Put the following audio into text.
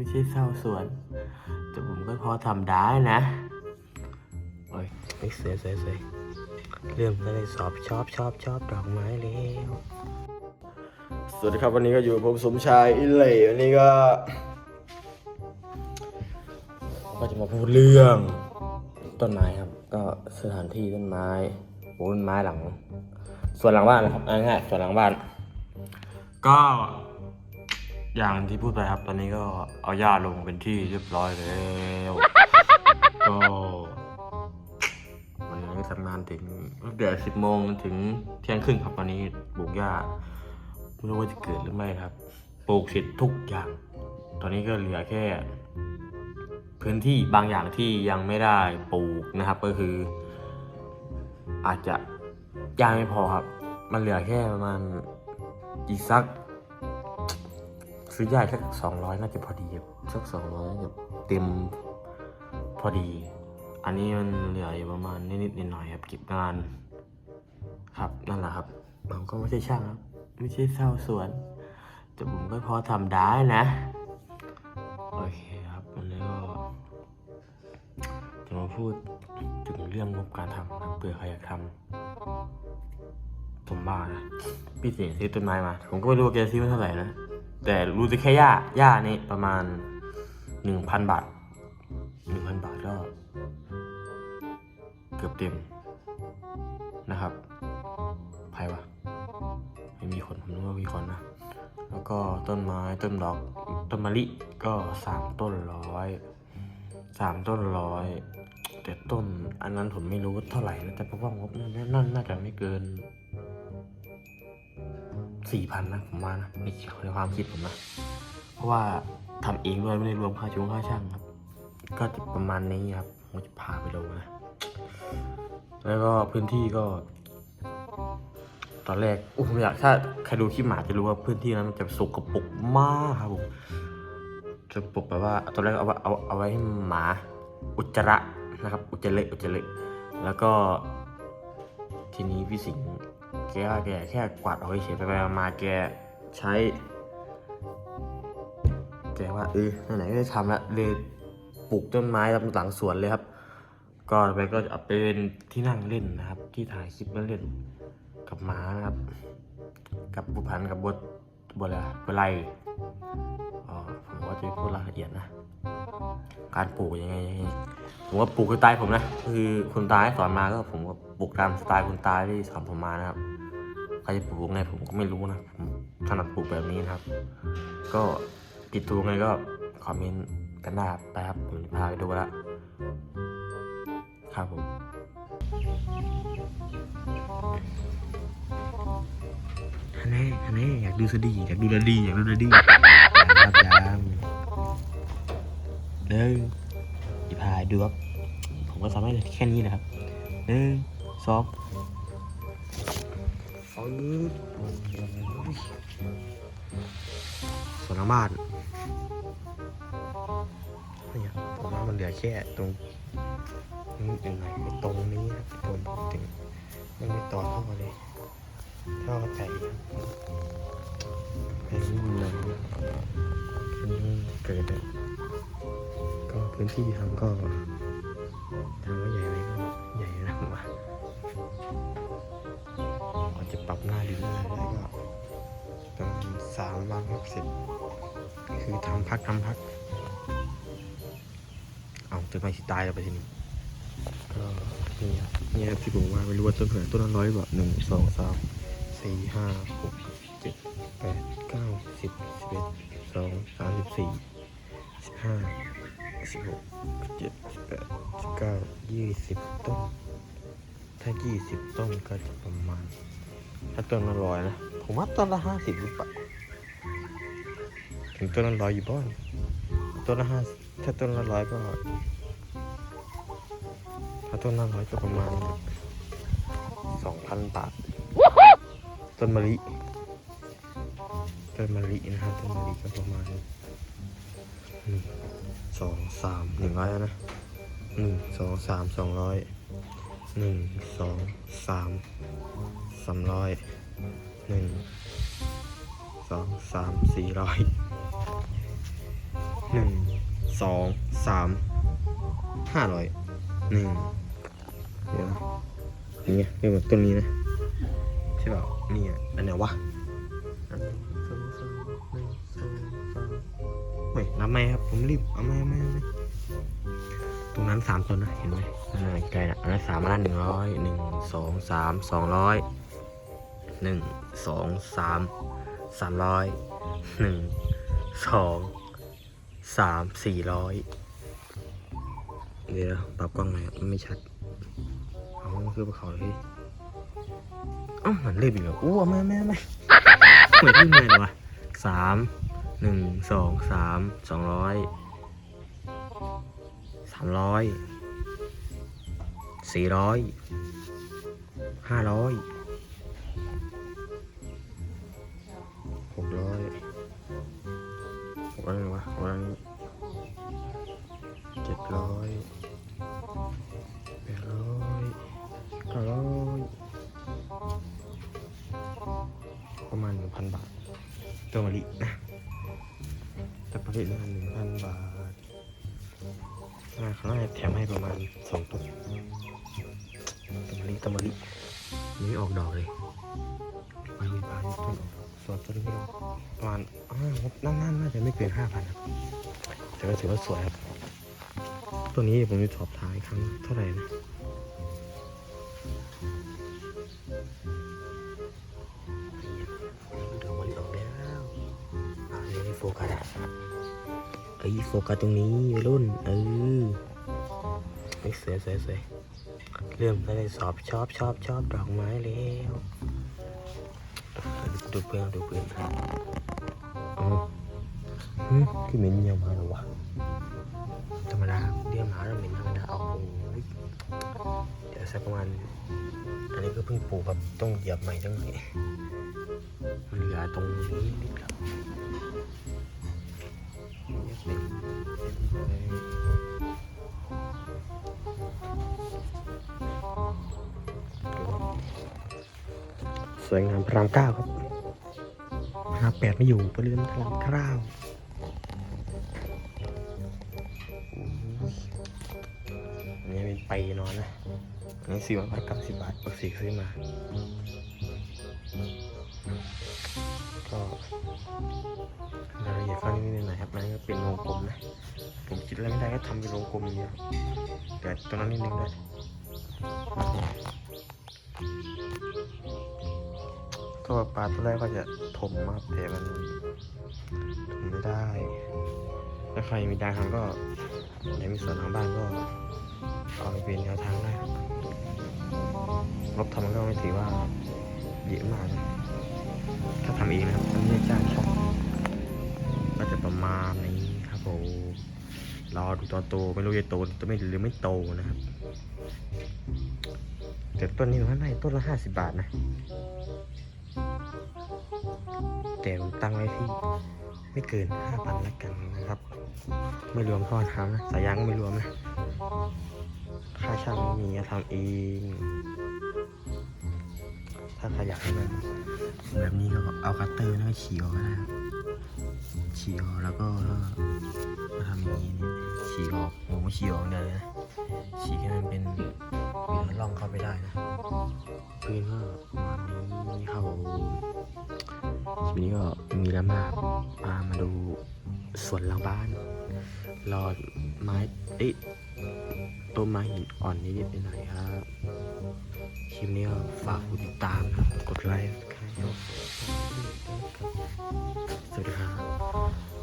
ไม่ใช่เศร้าสวน แต่ผมก็พอทำได้นะ โอ้ยไม่เสียเสียเสียเริ่มก็เลยสอบชอบชอบชอบดอกไม้แล้วสวัสดีครับวันนี้ก็อยู่ผมสมชายอิเล่วันนี้ก็ ก็จะมาพูดเรื่องต้นไม้ครับ ก็สถานที่ต้นไม้ปลูต้นไม้หลัง ส่วนหลังบ้านนะครับง่ายๆส่วนหลังบ้าน ก็ อย่างที่พูดไปครับ ตอนนี้ก็เอาหญ้าลงเป็นที่เรียบร้อยแล้วก็วันนี้ก็ทำงานถึงตั้งแต่สิบโมงถึงเที่ยงครึ่งครับตอนนี้ปลูกหญ้าไม่รู้ว่าจะเกิดหรือไม่ครับปลูกเสร็จทุกอย่าง ตอนนี้ก็เหลือแค่ พื้นที่บางอย่างที่ยังไม่ได้ปลูกนะครับ ก็คือ อาจจะยังไม่พอครับ มันเหลือแค่ประมาณอีกสัก ซื้อใหญ่สักสองร้อยน่าจะพอดีครับสักสองร้อยแบบเต็มพอดี อันนี้มันเหลืออยู่ประมาณนิดๆหน่อยๆครับเก็บงาน ครับนั่นแหละครับผมก็ไม่ใช่ช่างครับ ไม่ใช่เศร้าสวน แต่ผมก็พอทำได้นะ โอเคครับวันนี้ก็จะมาพูดถึงเรื่องงบการทำครับเผื่อใครอยากทำผมบ้านะพี่เสียซื้อต้นไม้มา ผมก็ไม่รู้ว่าแกซื้อมาเท่าไหร่นะ แต่รู้แต่แค่หญ้าหญ้านี่ประมาณหนึ่งพันบาทหนึ่งพันบาทก็ เกือบเต็มนะครับใครวะไม่มีคนผมนึกว่ามีคนนะ แล้วก็ต้นไม้ต้นดอกต้นมะลิก็สามต้นร้อยสามต้นร้อยแต่ต้นอันนั้นผมไม่รู้เท่าไหร่นะแต่เพราะว่างบนั่นนั่นน่าจะไม่เกิน สี่พันนะผมว่านะในในความคิดผมนะ เพราะว่าทำเองด้วยไม่ได้รวมค่าชงค่าช่างครับ ก็จะประมาณนี้ครับผมจะพาไปดูนะ แล้วก็พื้นที่ก็ ตอนแรกอุ้ผมอยากถ้าใครดูคลิปหมาจะรู้ว่าพื้นที่นั้นมันจะสกปรกมากครับผมสกปรกแบบว่าตอนแรกเอาเอาเอาไว้ให้หมาอุจจาระนะครับ อุจจาระอุจจาระแล้วก็ทีนี้พี่สิงห์ แกว่าแกแค่กวาดเอาเฉยๆไปมาแกใช้ แกว่าเออไหนๆก็ได้ทำละเลยปลูกต้นไม้ตามหลังสวนเลยครับ ก็ไปก็จะเอาไปเป็นที่นั่งเล่นนะครับ ที่ถ่ายคลิปเล่นกับหมานะครับ กับบุพันกับบทบทอะไรบทไรอ๋อผมก็จะพูดรายละเอียดนะ การปลูกยังไงผมว่าปลูกสไตล์ผมนะคือคุณตาให้สอนมาก็ผมก็ปลูกตามสไตล์คุณตาที่สอนผมมานะครับใครจะปลูกไงผมก็ไม่รู้นะผมถนัดปลูกแบบนี้นะครับ ก็ติดถูกไงก็คอมเมนต์กันได้ครับไปครับผมจะพาไปดูละครับผมฮันแน่ฮันแน่อยากดูสดีอยากดูดดีอยากดูดดี นึ่งจะพายดูครับ ผมก็ทำให้แค่นี้นะครับหนึ่งสองฟืดสวนน้ำบ้านนี่ครับผมว่ามันเหลือแค่ตรงนี้เป็นไหนตรงนี้ครับผมพูดถึงยังไม่ต่อท่อเลยท่อไก่ครับไอ้นี่มันเลยอันเกิดอะก็ พื้นที่ทำก็ถามว่าใหญ่ไหมก็ใหญ่นะผมว่าอาจจะปรับหน้าดินอะไรได้ก็ประมาณสามวันครับเสร็จคือทำพักทำพัก เอาจะไม่สิตายแล้วไปทีนี้ก็นี่ครับนี่ครับที่ผมว่าไม่รู้ว่าต้นเผือต้นละร้อยแบบหนึ่งสองสามสี่ห้าหกเจ็ดแปดเก้าสิบสิบเอ็ดสองสามสิบสี่สิบห้า สิบหกสิบเจ็ดสิบแปดสิบเก้ายี่สิบต้น ถ้ายี่สิบต้นก็จะประมาณ ถ้าต้นละร้อยนะ ผมว่าต้นละห้าสิบหรือเปล่าถึงต้นละร้อยอยู่บ้านต้นละห้าถ้าต้นละร้อยก็ ถ้าต้นละร้อยก็ประมาณสองพันบาทต้นมะลิต้นมะลินะครับต้นมะลิก็ประมาณนึ่ง สองสามหนึ่งร้อยแล้วนะหนึ่งสองสามสองร้อยหนึ่งสองสามสามร้อยหนึ่งสองสามสี่ร้อยหนึ่งสองสามห้าร้อยหนึ่งเดี๋ยวนะอย่างเงี้ยไม่หมือนต้นนี้นะ ใช่เปล่านี่อะอันไหนวะ ฮ้ยนับไหมครับ ผมรีบ เอาไมเอาไมเอาไหมตรงนั้นสามต้นนะ เห็นไหมอันนั้นไกลนะอันนั้นสามอันนั้นหนึ่งร้อยหนึ่งสองสามสองร้อยหนึ่งสองสามสามร้อยหนึ่งสองสามสี่ร้อยเดี๋ยวปรับกล้องหน่อยมันไม่ชัดเอาคือภูเขาเลยอ้ามันรีบอีกแล้วอู้เอาไม่ไม่ไม่เหมือนที่เงินวะสาม หนึ่งสองสามสองร้อยสามร้อยสี่ร้อยห้าร้อยหกร้อยหกร้อยวะหกร้อยเจ็ดร้อยแปดร้อยเก้าร้อยประมาณหนึ่งพันบาทตัวมะลินะ ตัวมะลินะหนึ่งพันบาทอ่าเขาน่าแถมให้ประมาณสองตัวตมลิตมะลิยังไม่ออกดอกเลยไปมีปลาต้นออกดอกสวนต้นนี้ประมาณอ่าน่าน่าน่าจะไม่เกินห้าพันครับแต่ก็ถือว่าสวยครับตัวนี้ผมจะสอบท้ายครั้งเท่าไหร่นะดอกมะลิออกแล้วอ่านี่ให้โฟกัส เอ้ยโฟกัสตรงนี้วัยรุ่นเออเฮ้สวยสวยสวยเริ่มได้สอบชอบชอบชอบดอกไม้แล้วดูเพื่อนดูเพื่อนอ๋อหึคือเหม็นเยี่ยมาแล้ววะธรรมดาเรียกหมาแล้วเหม็นธรรมดาเอาเดี๋ยวสักประมาณอันนี้ก็เพิ่งปลูกครับต้องเหยียบใหม่ต้งนี้เหลือตรงนี้นิดครับ สวยงามพระรามเก้าครับพระรามแปดไม่อยู่ประเรือนพระรามเก้าอันนี้เป็นไปนอนนะอันนี้สี่ร้อยเก้าสิบบาทปกติซื้อมา ก็รายละเอียดก็นิดหน่อยครับนั่นก็เป็นวงกลมนะ ผมคิดอะไรไม่ได้ก็ทำเป็นวงกลมอย่างเดียวแต่ตัวนั้นนิดนึงด้วยก็ปลาตัวแรกก็จะถมครับแต่มันถมไม่ได้ถ้าใครมีทางทำก็ในมีส่วนทางบ้านก็เอาไปเป็นแนวทางได้ครับทำมันก็ไม่ถือว่าเยอะมาก ถ้าทำเอง ก็จะประมนี้ครับผมรอดูตอนโตไม่รู้จะโตจะไม่หรือไม่โตนะครับแต่ต้นนี้มันได้ต้นละห้าสิบบาทนะแต่ตั้งไว้ที่ไม่เกินห้าพันละกันนะครับ ไม่รวมท่อน้ำนะสายยางก็ไม่รวมนะค่าช่างไม่มีทำเองถ้าใครอยากให้มันแบบนี้ก็เอาคัตเตอร์แล้วก็ฉีกออกก็ได้ ฉีกออกแล้วก็มาทำอย่างนี้นี่ฉีกออกผมก็ฉีกออกเดียวเลยนะฉีกให้มันเป็นมีร่องเข้าไปได้นะพื้นก็ประมาณนี้ครับผมทีนี้ก็มีแล้วมาพามาดูสวนหลังบ้านรอไม้เอ๊ะต้นไม้หินอ่อนนิดๆหน่อยครับคลิปนี้ก็ฝากกดติดตามนะกดไลค์ สวัสดีครับ